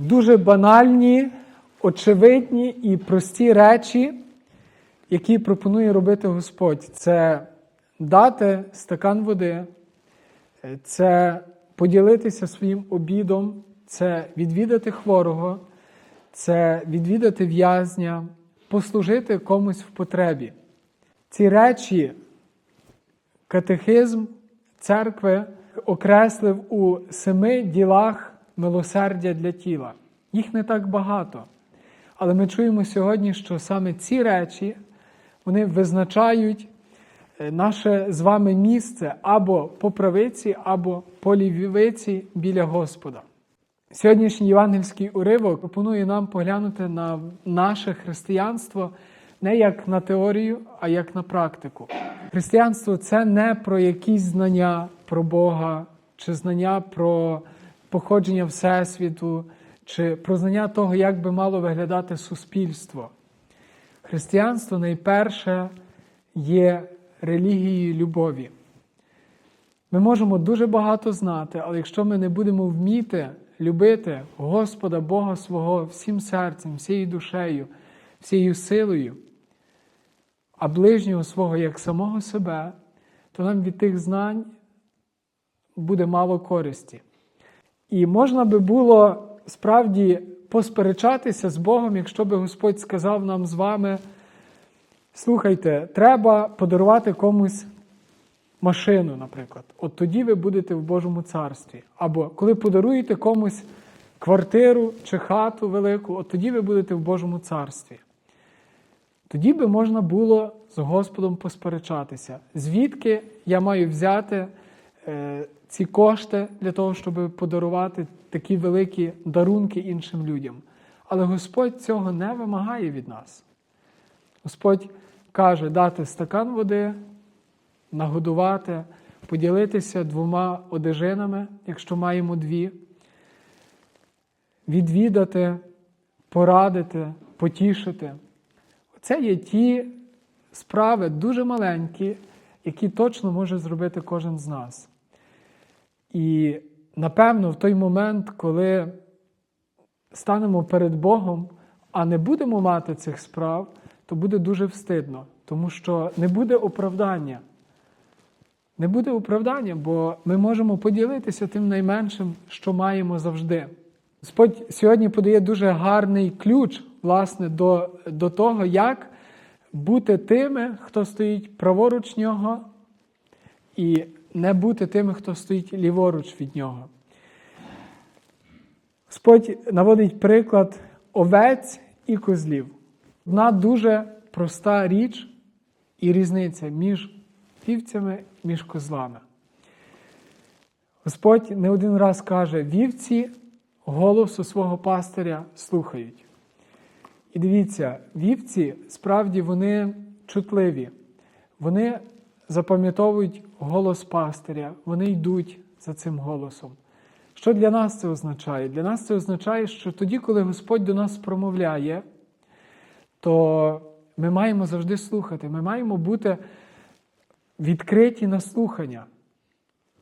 Дуже банальні, очевидні і прості речі, які пропонує робити Господь. Це дати стакан води, це поділитися своїм обідом, це відвідати хворого, це відвідати в'язня, послужити комусь в потребі. Ці речі катехизм церкви окреслив у семи ділах милосердя для тіла. Їх не так багато. Але ми чуємо сьогодні, що саме ці речі вони визначають е, наше з вами місце або по правиці, або по лівиці біля Господа. Сьогоднішній євангельський уривок пропонує нам поглянути на наше християнство не як на теорію, а як на практику. Християнство це не про якісь знання про Бога, чи знання про походження Всесвіту, чи про знання того, як би мало виглядати суспільство. Християнство найперше є релігією любові. Ми можемо дуже багато знати, але якщо ми не будемо вміти любити Господа Бога свого всім серцем, всією душею, всією силою, а ближнього свого як самого себе, то нам від тих знань буде мало користі. І можна би було справді посперечатися з Богом, якщо би Господь сказав нам з вами: слухайте, треба подарувати комусь машину, наприклад. От тоді ви будете в Божому царстві. Або коли подаруєте комусь квартиру чи хату велику, от тоді ви будете в Божому царстві. Тоді би можна було з Господом посперечатися, звідки я маю взяти ці кошти для того, щоб подарувати такі великі дарунки іншим людям. Але Господь цього не вимагає від нас. Господь каже дати стакан води, нагодувати, поділитися двома одежинами, якщо маємо дві, відвідати, порадити, потішити. Це є ті справи дуже маленькі, які точно може зробити кожен з нас. І напевно, в той момент, коли станемо перед Богом, а не будемо мати цих справ, то буде дуже встидно, тому що не буде оправдання. Не буде оправдання, бо ми можемо поділитися тим найменшим, що маємо завжди. Господь сьогодні подає дуже гарний ключ, власне, до, до того, як бути тими, хто стоїть праворуч нього, і не бути тими, хто стоїть ліворуч від нього. Господь наводить приклад овець і козлів. Одна дуже проста річ і різниця між вівцями, між козлами. Господь не один раз каже: вівці голосу свого пастиря слухають. І дивіться, вівці справді вони чутливі, вони запам'ятовують голос пастиря, вони йдуть за цим голосом. Що для нас це означає? Для нас це означає, що тоді, коли Господь до нас промовляє, то ми маємо завжди слухати, ми маємо бути відкриті на слухання.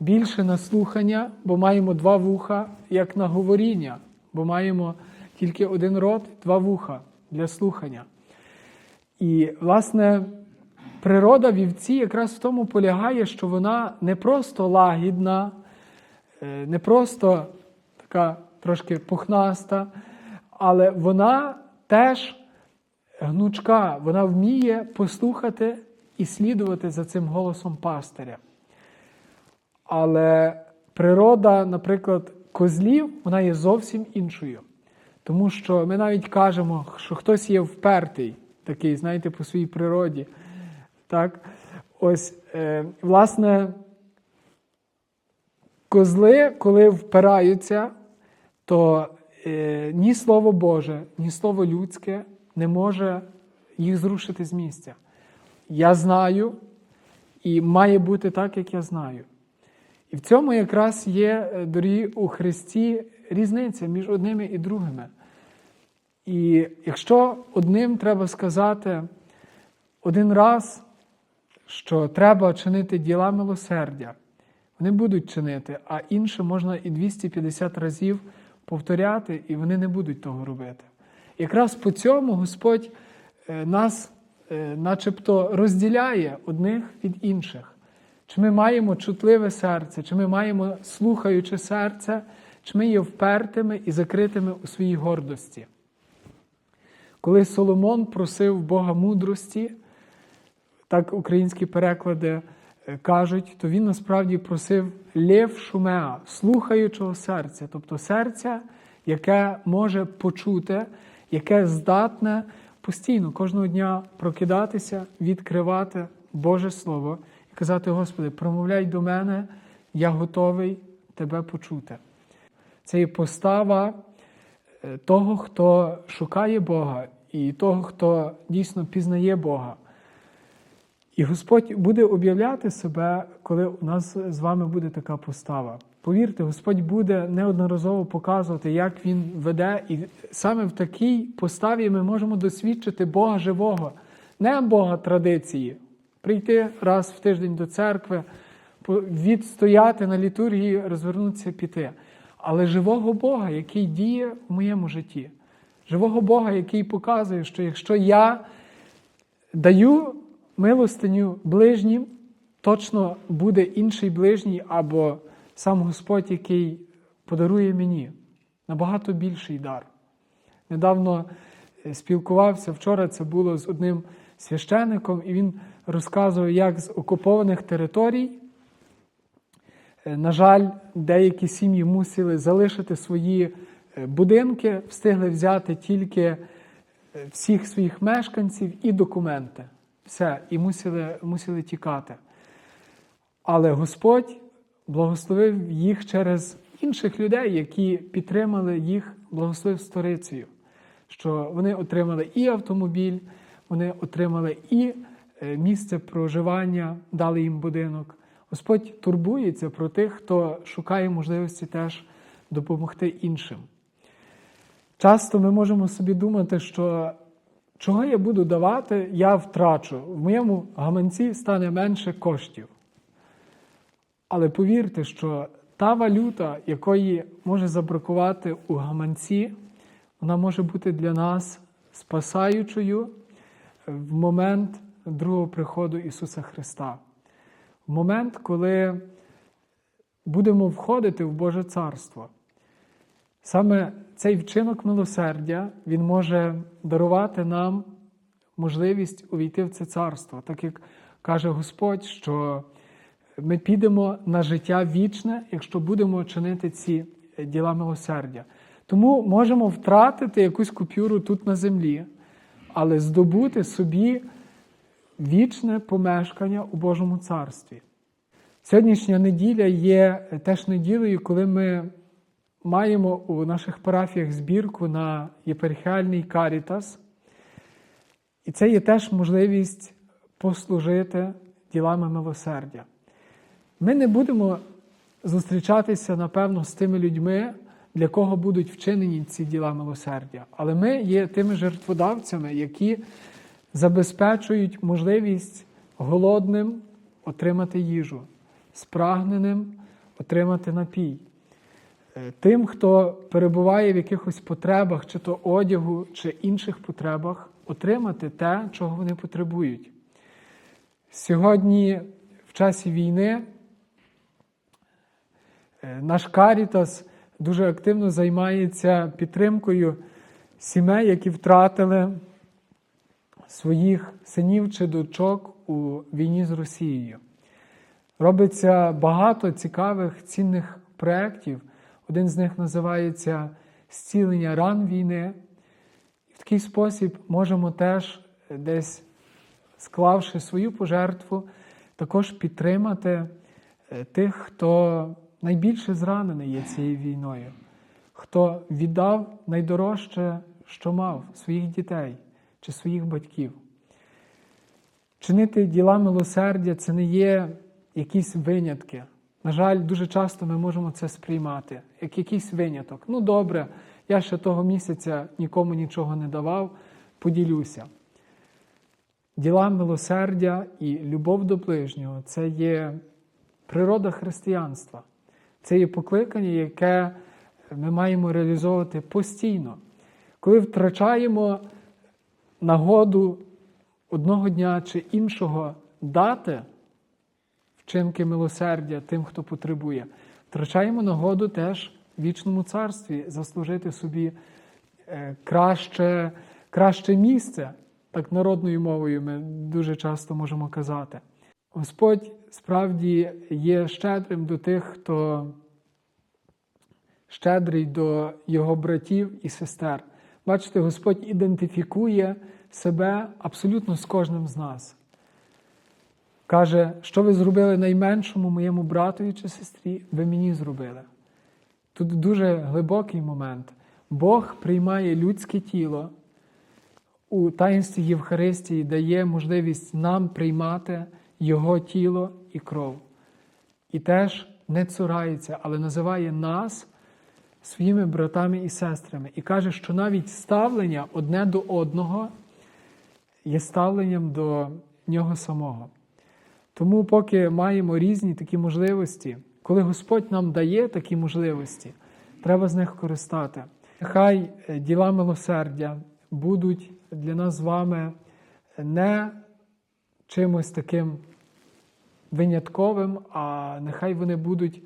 Більше на слухання, бо маємо два вуха, як на говоріння, бо маємо тільки один рот, два вуха для слухання. І, власне, природа вівці якраз в тому полягає, що вона не просто лагідна, е, не просто така трошки пухнаста, але вона теж гнучка, вона вміє послухати і слідувати за цим голосом пастиря. Але природа, наприклад, козлів, вона є зовсім іншою. Тому що ми навіть кажемо, що хтось є впертий, такий, знаєте, по своїй природі. Так? Ось, е, власне, козли, коли впираються, то е, ні Слово Боже, ні Слово людське не може їх зрушити з місця. Я знаю, і має бути так, як я знаю. І в цьому якраз є, е, дорогі, у Христі різниця між одними і другими. І якщо одним треба сказати один раз, що треба чинити діла милосердя, вони будуть чинити, а інше можна і 250 разів повторяти, і вони не будуть того робити. Якраз по цьому Господь е, нас е, начебто розділяє одних від інших. Чи ми маємо чутливе серце, чи ми маємо слухаюче серце, чи ми є впертими і закритими у своїй гордості. Коли Соломон просив Бога мудрості, так українські переклади е, кажуть, то він насправді просив лев шумеа, слухаючого серця, тобто серця, яке може почути, яке здатне постійно кожного дня прокидатися, відкривати Боже Слово і казати: Господи, промовляй до мене, я готовий Тебе почути. Це є постава е, того, хто шукає Бога, і того, хто дійсно пізнає Бога. І Господь буде об'являти себе, коли у нас з вами буде така постава. Повірте, Господь буде неодноразово показувати, як Він веде, і саме в такій поставі ми можемо досвідчити Бога живого, не Бога традиції. Прийти раз в тиждень до церкви, відстояти на літургії, розвернутися, піти. Але живого Бога, який діє в моєму житті. Живого Бога, який показує, що якщо я даю милостиню ближнім, точно буде інший ближній або сам Господь, який подарує мені набагато більший дар. Недавно е, спілкувався, вчора це було з одним священником, і він розказував, як з окупованих територій, е, на жаль, деякі сім'ї мусили залишити свої е, будинки, встигли взяти тільки всіх своїх мешканців і документи. Все, і мусили, мусили тікати. Але Господь благословив їх через інших людей, які підтримали їх, благословив сторицею, що вони отримали і автомобіль, вони отримали і е, місце проживання, дали їм будинок. Господь турбується про тих, хто шукає можливості теж допомогти іншим. Часто ми можемо собі думати, що чого я буду давати, я втрачу. В моєму гаманці стане менше коштів. Але повірте, що та валюта, якої може забракувати у гаманці, вона може бути для нас спасаючою в момент другого приходу Ісуса Христа. В момент, коли будемо входити в Боже Царство. Саме цей вчинок милосердя він може дарувати нам можливість увійти в це царство, так як каже Господь, що ми підемо на життя вічне, якщо будемо чинити ці діла милосердя. Тому можемо втратити якусь купюру тут на землі, але здобути собі вічне помешкання у Божому царстві. Сьогоднішня неділя є теж неділею, коли ми маємо у наших парафіях збірку на єпархіальний карітас. І це є теж можливість послужити ділами милосердя. Ми не будемо зустрічатися, напевно, з тими людьми, для кого будуть вчинені ці діла милосердя. Але ми є тими жертводавцями, які забезпечують можливість голодним отримати їжу, спрагненим отримати напій. Е, Тим, хто перебуває в якихось потребах, чи то одягу, чи інших потребах, отримати те, чого вони потребують. Сьогодні, в часі війни, е, наш Карітас дуже активно займається підтримкою сімей, які втратили своїх синів чи дочок у війні з Росією. Робиться багато цікавих, цінних проєктів. Один з них називається Зцілення ран війни. І в такий спосіб можемо теж десь, склавши свою пожертву, також підтримати е, тих, хто найбільше зранений є цією війною, хто віддав найдорожче, що мав своїх дітей чи своїх батьків. Чинити діла милосердя це не є якісь винятки. На жаль, дуже часто ми можемо це сприймати як якийсь виняток. Ну добре, я ще того місяця нікому нічого не давав, поділюся. Діла милосердя і любов до ближнього це є природа християнства. Це є покликання, яке ми маємо реалізовувати постійно. Коли втрачаємо нагоду одного дня чи іншого дати вчинки милосердя тим, хто потребує, втрачаємо нагоду теж в вічному царстві заслужити собі е, краще, краще місце. Так народною мовою ми дуже часто можемо казати. Господь справді є щедрим до тих, хто щедрий до його братів і сестер. Бачите, Господь ідентифікує себе абсолютно з кожним з нас. Каже, що ви зробили найменшому моєму братові чи сестрі, ви мені зробили. Тут дуже глибокий момент. Бог приймає людське тіло у таїнстві Євхаристії, дає можливість нам приймати Його тіло і кров. І теж не цурається, але називає нас своїми братами і сестрами. І каже, що навіть ставлення одне до одного є ставленням до нього самого. Тому, поки маємо різні такі можливості, коли Господь нам дає такі можливості, треба з них користати. Нехай е, діла милосердя будуть для нас з вами не чимось таким винятковим, а нехай вони будуть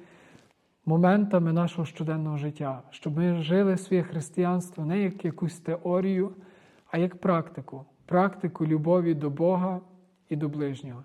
моментами нашого щоденного життя, щоб ми жили своє християнство не як якусь теорію, а як практику, практику любові до Бога і до ближнього.